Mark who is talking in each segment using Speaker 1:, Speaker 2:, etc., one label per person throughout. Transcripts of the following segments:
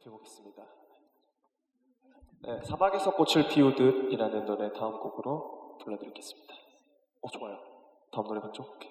Speaker 1: 살펴보겠습니다. 네, 사막에서 꽃을 피우듯이라는 노래 다음 곡으로 불러드리겠습니다. 어 좋아요. 다음 노래 먼저 오케이.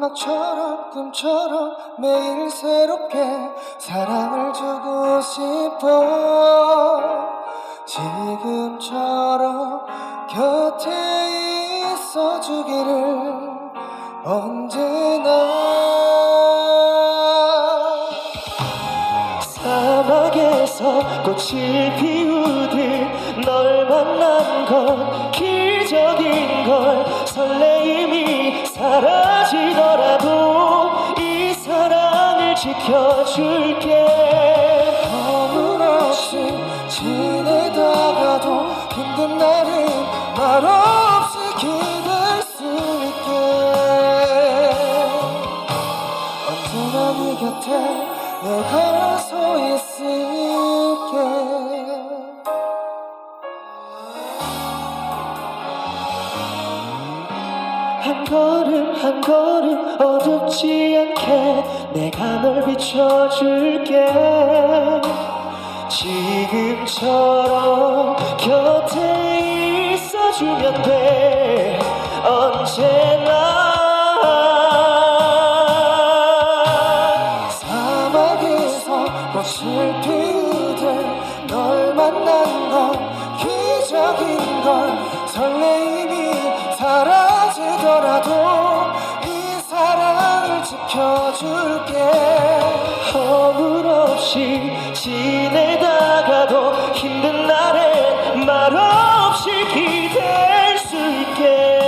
Speaker 1: 음악처럼 꿈처럼 매일 새롭게 사랑을 주고 싶어. 지금처럼 곁에 있어주기를 언제나 사막에서 꽃을 피우듯 널 만난 건 기적인 걸 설레임이 사라 지켜줄게. 허물 없이 지내다가도 힘든 날은 말 없이 기댈 수 있게. 언제나 네 곁에 내가 서 있을게. 한 걸음 한 걸음 어둡지 않게 내가 널 비춰줄게. 지금처럼 곁에 있어주면 돼. 언제나 지켜줄게 허물 없이 지내다가도 힘든 날엔 말 없이 기댈 수 있게.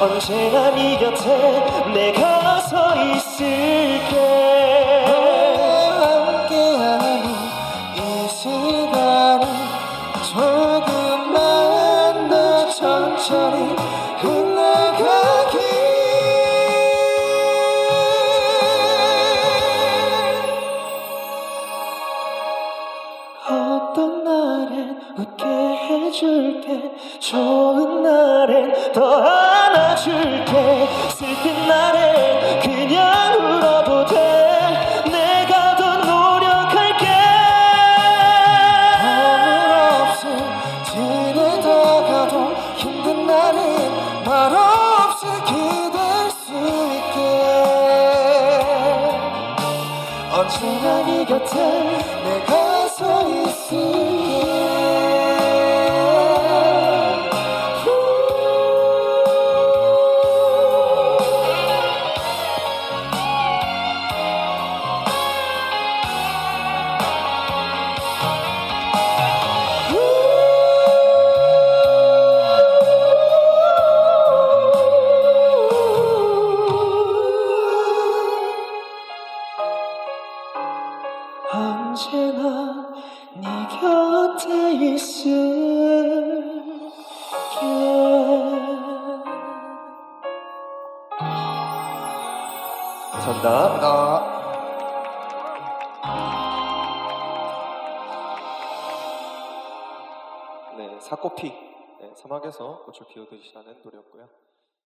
Speaker 1: 언제나 네 곁에 내가 서 있을게. 함께하는 이 시간이 조금만 더 천천히 해줄게 좋은 날엔 더 안아줄게 슬픈 날엔 그냥 울어도 돼. 내가 더 노력할게. 아무 없이 지내다가도 힘든 날은 말없이 기댈 수 있게. 언제나 네 곁에 내가 언제나 네 곁에 있을게 감사합니다. 네, 사코피 네, 사막에서 꽃을 피우듯이라는 노래였고요.